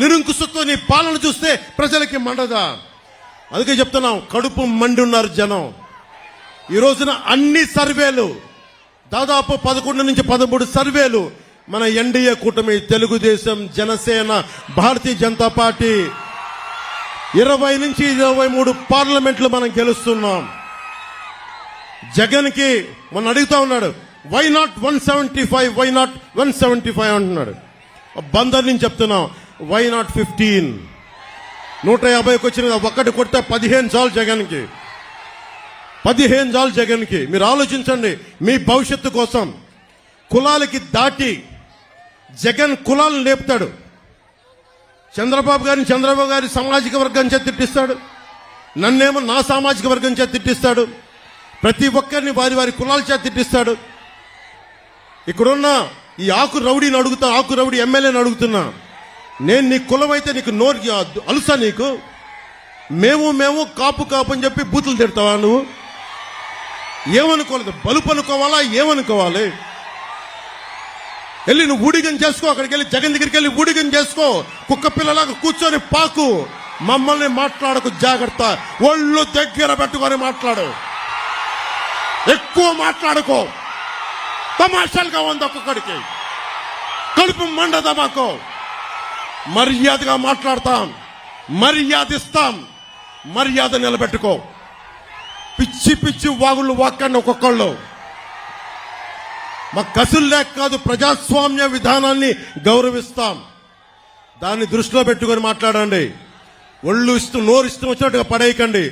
నిరంకుశత్వం నీ పాలన చూస్తే ప్రజలకి మండదా. అందుకే చెప్తున్నాం కడుపు మండి ఉన్నారు జనం. ఈ రోజున అన్ని సర్వేలు దాదాపు పదకొండు నుంచి పదమూడు సర్వేలు మన ఎన్డీఏ కూటమి తెలుగుదేశం జనసేన భారతీయ జనతా పార్టీ. ఇరవై నుంచి ఇరవై మూడు పార్లమెంట్లు మనం గెలుస్తున్నాం. జగన్కి మొన్న అడుగుతా ఉన్నాడు why not one seventy five why not one seventy five అంటున్నాడు. బందర్ నుంచి చెప్తున్నాం వై నాట్ ఫిఫ్టీన్ నూట యాభైకి వచ్చిన ఒక్కటి కొడితే పదిహేను చాలు జగన్కి. పదిహేను చాలు జగన్కి. మీరు ఆలోచించండి మీ భవిష్యత్తు కోసం కులాలకి దాటి జగన్ కులాలను లేపుతాడు. చంద్రబాబు గారిని చంద్రబాబు గారి సామాజిక వర్గం చేత తిట్టిస్తాడు. నన్నేమో నా సామాజిక వర్గం చేత తిట్టిస్తాడు. ప్రతి ఒక్కరిని వారి వారి కులాల చేత తిట్టిస్తాడు. ఇక్కడున్న ఈ ఆకు రౌడీని అడుగుతా ఆకు రౌడీ ఎమ్మెల్యేని అడుగుతున్నా. నేను నీ కులం అయితే నీకు నోరు అలుసా నీకు? మేము మేము కాపు కాపు అని చెప్పి బూతులు తిడతావా నువ్వు? ఏమనుకోలేదు? బలుపు అనుకోవాలా? ఏమనుకోవాలి? వెళ్ళి నువ్వు ఊడిగం చేసుకో అక్కడికి వెళ్ళి జగన్ దగ్గరికి వెళ్ళి ఊడిగం చేసుకో. కుక్క పిల్లలాగా కూర్చొని పాకు. మమ్మల్ని మాట్లాడకు జాగ్రత్త. ఒళ్ళు దగ్గర పెట్టుకొని మాట్లాడు. ఎక్కువ మాట్లాడుకో. తమాషాలుగా ఉంది ఒక్కొక్కడికి. కడుపు మండదా మాకు మర్యాదగా మాట్లాడతాం. మర్యాద ఇస్తాం మర్యాద నిలబెట్టుకో. పిచ్చి పిచ్చి వాగుళ్ళు వాక్కండి ఒక్కొక్కళ్ళు. మా కసులు లేక కాదు ప్రజాస్వామ్య విధానాన్ని గౌరవిస్తాం. దాన్ని దృష్టిలో పెట్టుకొని మాట్లాడండి. ఒళ్ళు ఇస్తూ నోరు ఇష్టం వచ్చినట్టుగా పడేయకండి.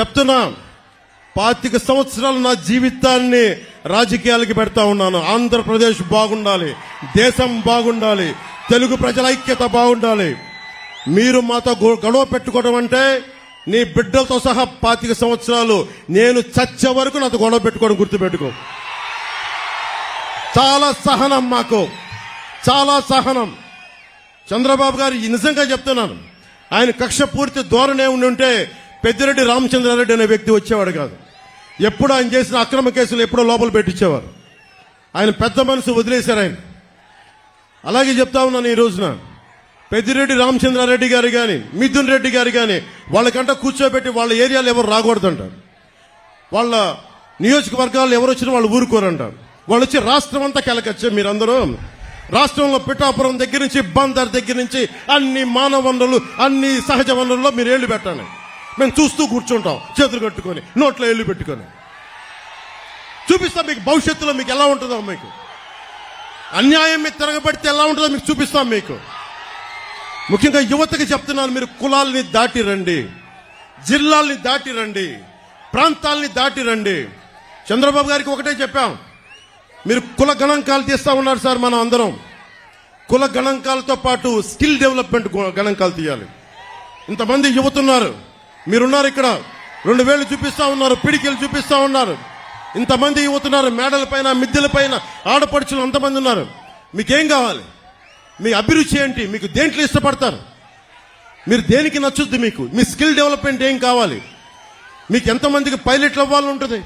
చెప్తున్నా పాతిక సంవత్సరాలు నా జీవితాన్ని రాజకీయాలకి పెడతా ఉన్నాను. ఆంధ్రప్రదేశ్ బాగుండాలి దేశం బాగుండాలి తెలుగు ప్రజల ఐక్యత బాగుండాలి. మీరు మాతో గొ- గొడవ పెట్టుకోవడం అంటే నీ బిడ్డలతో సహా పాతిక సంవత్సరాలు నేను చచ్చే వరకు నాతో గొడవ పెట్టుకోవడం గుర్తుపెట్టుకో. చాలా సహనం మాకు. చాలా సహనం. చంద్రబాబు గారు ఈ నిజంగా చెప్తున్నాను. ఆయన కక్ష పూర్తి ధోరణి ఉండి ఉంటే పెద్దిరెడ్డి రామచంద్రారెడ్డి అనే వ్యక్తి వచ్చేవాడు కాదు. ఎప్పుడు ఆయన చేసిన అక్రమ కేసులు ఎప్పుడో లోపల పెట్టించేవారు. ఆయన పెద్ద మనసు వదిలేశారు ఆయన. అలాగే చెప్తా ఉన్నాను ఈ రోజున. పెద్దిరెడ్డి రామచంద్రారెడ్డి గారు కానీ మిథున్ రెడ్డి గారు కానీ వాళ్ళకంట కూర్చోబెట్టి వాళ్ళ ఏరియాలో ఎవరు రాకూడదంటారు వాళ్ళ నియోజకవర్గాల్లో ఎవరు వచ్చినా వాళ్ళు ఊరుకోరంటారు వాళ్ళు వచ్చి రాష్ట్రం అంతా కెలకొచ్చే మీరందరూ. రాష్ట్రంలో పిఠాపురం దగ్గర నుంచి బందర్ దగ్గర నుంచి అన్ని మానవ వనరులు అన్ని సహజ వనరుల్లో మీరు ఏళ్ళు పెట్టండి. మేము చూస్తూ కూర్చుంటాం చేతులు కట్టుకొని నోట్లో ఏళ్ళు పెట్టుకొని. చూపిస్తాం మీకు భవిష్యత్తులో మీకు ఎలా ఉంటుందో మీకు. అన్యాయం మీద తిరగబడితే ఎలా ఉంటుందో మీకు చూపిస్తాం మీకు. ముఖ్యంగా యువతకి చెప్తున్నాను మీరు కులాలని దాటి రండి జిల్లాల్ని దాటి రండి ప్రాంతాల్ని దాటి రండి. చంద్రబాబు గారికి ఒకటే చెప్పాం మీరు కుల గణాంకాలు తీస్తా ఉన్నారు సార్ మనం అందరం. కుల గణాంకాలతో పాటు స్కిల్ డెవలప్మెంట్ గణాంకాలు తీయాలి. ఇంతమంది యువతున్నారు మీరున్నారు ఇక్కడ. రెండు వేలు చూపిస్తా ఉన్నారు పిడికిలు చూపిస్తా ఉన్నారు. ఇంతమంది యువత మేడల పైన మిద్దెల పైన ఆడపడుచులు అంతమంది ఉన్నారు. మీకేం కావాలి? మీ అభిరుచి ఏంటి? మీకు దేంట్లో ఇష్టపడతారు? మీరు దేనికి నచ్చుద్ది మీకు? మీ స్కిల్ డెవలప్మెంట్ ఏం కావాలి? మీకు ఎంతమందికి పైలట్లు అవ్వాలని ఉంటుంది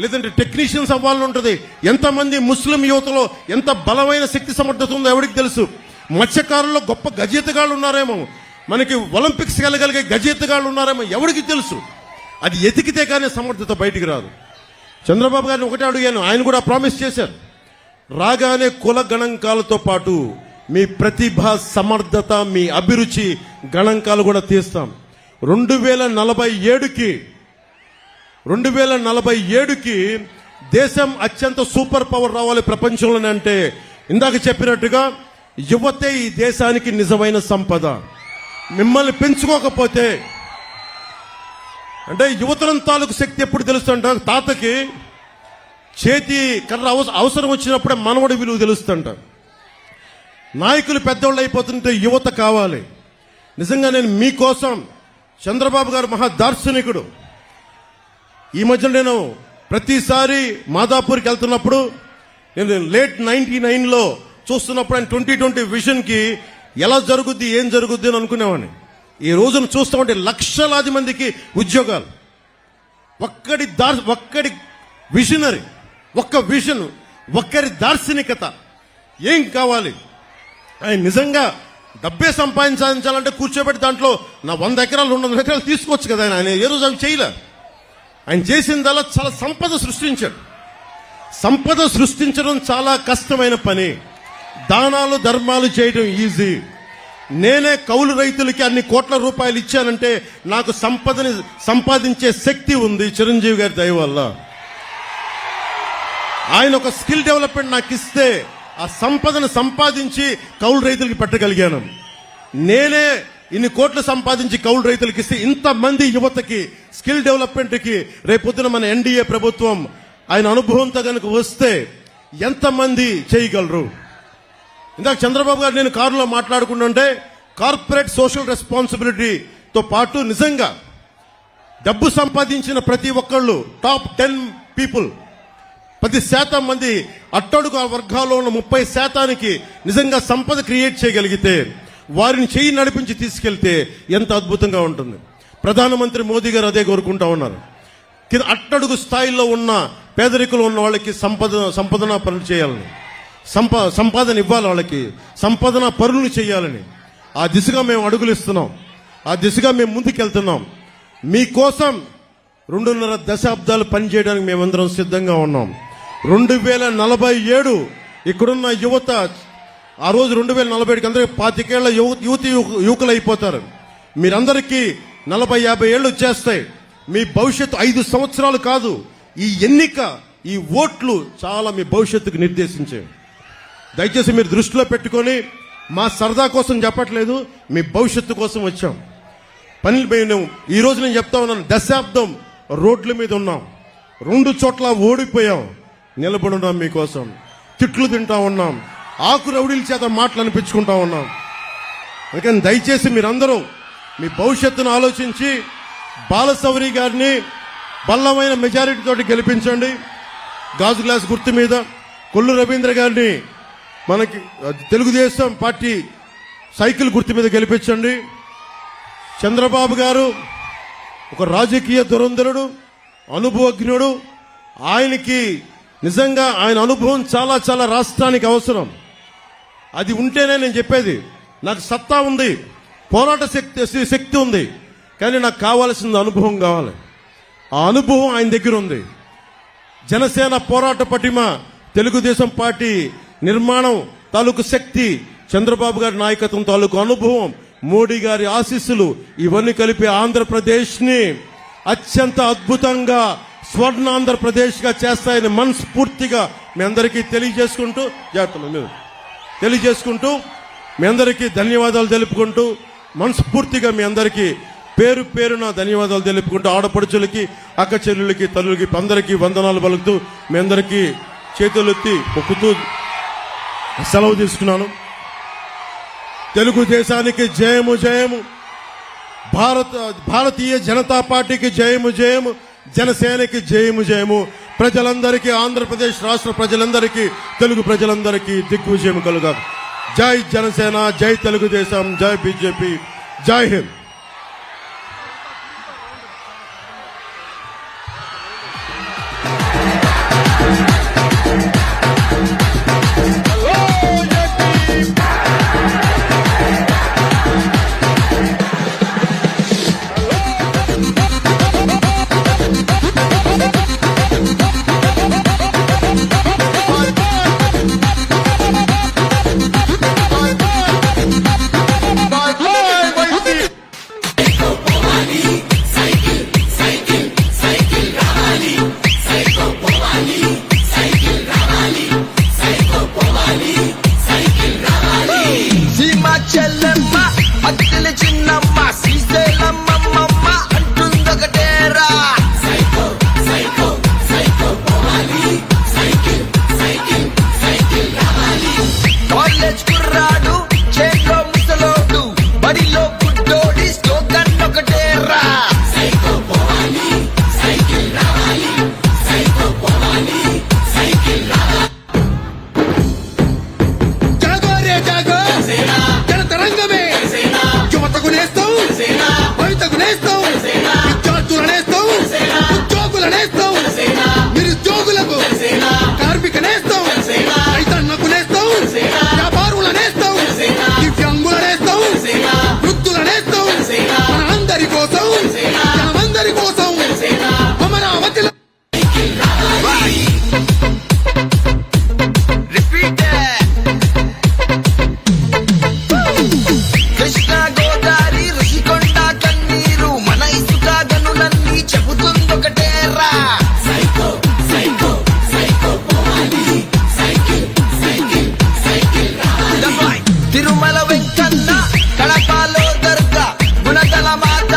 లేదంటే టెక్నీషియన్స్ అవ్వాలని ఉంటుంది ఎంతమంది ముస్లిం యువతలో ఎంత బలమైన శక్తి సమర్థత ఉందో ఎవరికి తెలుసు? మత్స్యకారుల్లో గొప్ప గజేతగాళ్ళు ఉన్నారేమో. మనకి ఒలింపిక్స్ వెళ్ళగలిగే గజేతగాళ్ళు ఉన్నారేమో ఎవరికి తెలుసు? అది ఎతికితే కానీ సమర్థత బయటికి రాదు. చంద్రబాబు గారిని ఒకటే అడిగాను. ఆయన కూడా ప్రామిస్ చేశారు. రాగానే కుల గణాంకాలతో పాటు మీ ప్రతిభ సమర్థత మీ అభిరుచి గణాంకాలు కూడా తీస్తాం. రెండు వేల నలభై ఏడుకి రెండు వేల నలభై ఏడుకి దేశం అత్యంత సూపర్ పవర్ రావాలి ప్రపంచంలోనే అంటే ఇందాక చెప్పినట్టుగా యువతే ఈ దేశానికి నిజమైన సంపద. మిమ్మల్ని పెంచుకోకపోతే అంటే యువతరం తాలూకు శక్తి ఎప్పుడు తెలుస్తుంట? తాతకి చేతి కర్ర అవస- అవసరం వచ్చినప్పుడే మనవడి విలువ తెలుస్తుంట. నాయకులు పెద్దోళ్ళు అయిపోతుంటే యువత కావాలి. నిజంగా నేను మీకోసం చంద్రబాబు గారు మహా దార్శనికుడు. ఈ మధ్య నేను ప్రతిసారి మాదాపూర్కి వెళ్తున్నప్పుడు నేను లేట్ నైన్టీ నైన్లో చూస్తున్నప్పుడు ఆయన ట్వంటీ ట్వంటీ విజన్కి ఎలా జరుగుద్ది ఏం జరుగుద్ది అని అనుకునేవాడిని. ఈ రోజున చూస్తూ ఉంటే లక్షలాది మందికి ఉద్యోగాలు. ఒక్కడి దార్ ఒక్కడి విషనరీ ఒక్క విషన్ ఒక్కరి దార్శనికత ఏం కావాలి? ఆయన నిజంగా డబ్బే సంపాదించాలంటే కూర్చోబెట్టి దాంట్లో నా వంద ఎకరాలు రెండు వందల ఎకరాలు తీసుకోవచ్చు కదా ఆయన. ఆయన ఏ రోజు అవి చేయలే. ఆయన చేసిందల్లా చాలా సంపద సృష్టించాడు. సంపద సృష్టించడం చాలా కష్టమైన పని. దానాలు ధర్మాలు చేయడం ఈజీ. నేనే కౌలు రైతులకి అన్ని కోట్ల రూపాయలు ఇచ్చానంటే నాకు సంపదని సంపాదించే శక్తి ఉంది. చిరంజీవి గారి దయ వల్ల. ఆయన ఒక స్కిల్ డెవలప్మెంట్ నాకు ఇస్తే ఆ సంపదను సంపాదించి కౌలు రైతులకి పెట్టగలిగాను. నేనే ఇన్ని కోట్లు సంపాదించి కౌలు రైతులకి ఇస్తే ఇంతమంది యువతకి స్కిల్ డెవలప్మెంట్కి రేపొద్దున మన ఎన్డీఏ ప్రభుత్వం ఆయన అనుభవంతో కనుక వస్తే ఎంతమంది చేయగలరు? ఇందాక చంద్రబాబు గారు నేను కారులో మాట్లాడుకుంటుంటే కార్పొరేట్ సోషల్ రెస్పాన్సిబిలిటీతో పాటు నిజంగా డబ్బు సంపాదించిన ప్రతి ఒక్కళ్ళు టాప్ టెన్ పీపుల్ పది శాతం మంది అట్టడుగు వర్గాల్లో ఉన్న ముప్పై శాతానికి నిజంగా సంపద క్రియేట్ చేయగలిగితే వారిని చేయి నడిపించి తీసుకెళ్తే ఎంత అద్భుతంగా ఉంటుంది. ప్రధానమంత్రి మోదీ గారు అదే కోరుకుంటా ఉన్నారు. కింద అట్టడుగు స్థాయిలో ఉన్న పేదరికులు ఉన్న వాళ్ళకి సంపద సంపదన పనులు చేయాలని. సంపా సంపాదన ఇవ్వాలి వాళ్ళకి. సంపాదన పరులు చేయాలని. ఆ దిశగా మేము అడుగులు ఇస్తున్నాం ఆ దిశగా మేము ముందుకెళ్తున్నాం. మీకోసం రెండున్నర దశాబ్దాలు పనిచేయడానికి మేమందరం సిద్ధంగా ఉన్నాం. రెండు వేల నలభై ఏడు ఇక్కడున్న యువత ఆ రోజు రెండు వేల నలభై ఏడుకి అందరికీ పాతికేళ్ళ యువతి యువకులు అయిపోతారు మీరందరికీ నలభై యాభై ఏళ్ళు వచ్చేస్తాయి. మీ భవిష్యత్తు ఐదు సంవత్సరాలు కాదు. ఈ ఎన్నిక ఈ ఓట్లు చాలా మీ భవిష్యత్తుకు నిర్దేశించేవి దయచేసి మీరు దృష్టిలో పెట్టుకొని మా సరదా కోసం చెప్పట్లేదు మీ భవిష్యత్తు కోసం వచ్చాం. పని మేము ఈ రోజు నేను చెప్తా ఉన్నాను దశాబ్దం రోడ్ల మీద ఉన్నాం. రెండు చోట్ల ఓడిపోయాం. నిలబడి ఉన్నాం మీకోసం. తిట్లు తింటా ఉన్నాం. ఆకు రౌడీల చేత మాటలు అనిపించుకుంటా ఉన్నాం. అందుకని దయచేసి మీరందరూ మీ భవిష్యత్తును ఆలోచించి బాలసౌరి గారిని బల్లమైన మెజారిటీ తోటి గెలిపించండి. గాజు గ్లాస్ గుర్తు మీద కొల్లు రవీంద్ర గారిని మనకి తెలుగుదేశం పార్టీ సైకిల్ గుర్తు మీద గెలిపించండి. చంద్రబాబు గారు ఒక రాజకీయ దురంధరుడు అనుభవజ్ఞుడు. ఆయనకి నిజంగా ఆయన అనుభవం చాలా చాలా రాష్ట్రానికి అవసరం. అది ఉంటేనే నేను చెప్పేది. నాకు సత్తా ఉంది పోరాట శక్తి శక్తి ఉంది కానీ నాకు కావాల్సిన అనుభవం కావాలి. ఆ అనుభవం ఆయన దగ్గర ఉంది. జనసేన పోరాట పటిమ తెలుగుదేశం పార్టీ నిర్మాణం తాలూకు శక్తి చంద్రబాబు గారి నాయకత్వం తాలూకు అనుభవం మోడీ గారి ఆశీస్సులు ఇవన్నీ కలిపి ఆంధ్రప్రదేశ్ని అత్యంత అద్భుతంగా స్వర్ణ ఆంధ్రప్రదేశ్గా చేస్తాయని మనస్ఫూర్తిగా మీ అందరికీ తెలియజేసుకుంటూ జాగ్రత్తలు తెలియజేసుకుంటూ మీ అందరికీ ధన్యవాదాలు తెలుపుకుంటూ మనస్ఫూర్తిగా మీ అందరికీ పేరు పేరున ధన్యవాదాలు తెలుపుకుంటూ ఆడపడుచులకి అక్క చెల్లెలకి తల్లులకి అందరికీ వందనాలు పలుకుతూ మీ అందరికీ చేతులెత్తి మొక్కుతూ సెలవు తీసుకున్నాను. తెలుగుదేశానికి జయము జయము. భారత భారతీయ జనతా పార్టీకి జయము జయము. జనసేనకి జయము జయము. ప్రజలందరికీ ఆంధ్రప్రదేశ్ రాష్ట్ర ప్రజలందరికీ తెలుగు ప్రజలందరికీ దిగ్విజయం కలుగా జై జనసేన జై తెలుగుదేశం జై బీజేపీ. జై హింద్. చెల్లెమ్మ అత్తిలి చిన్నమ్మ.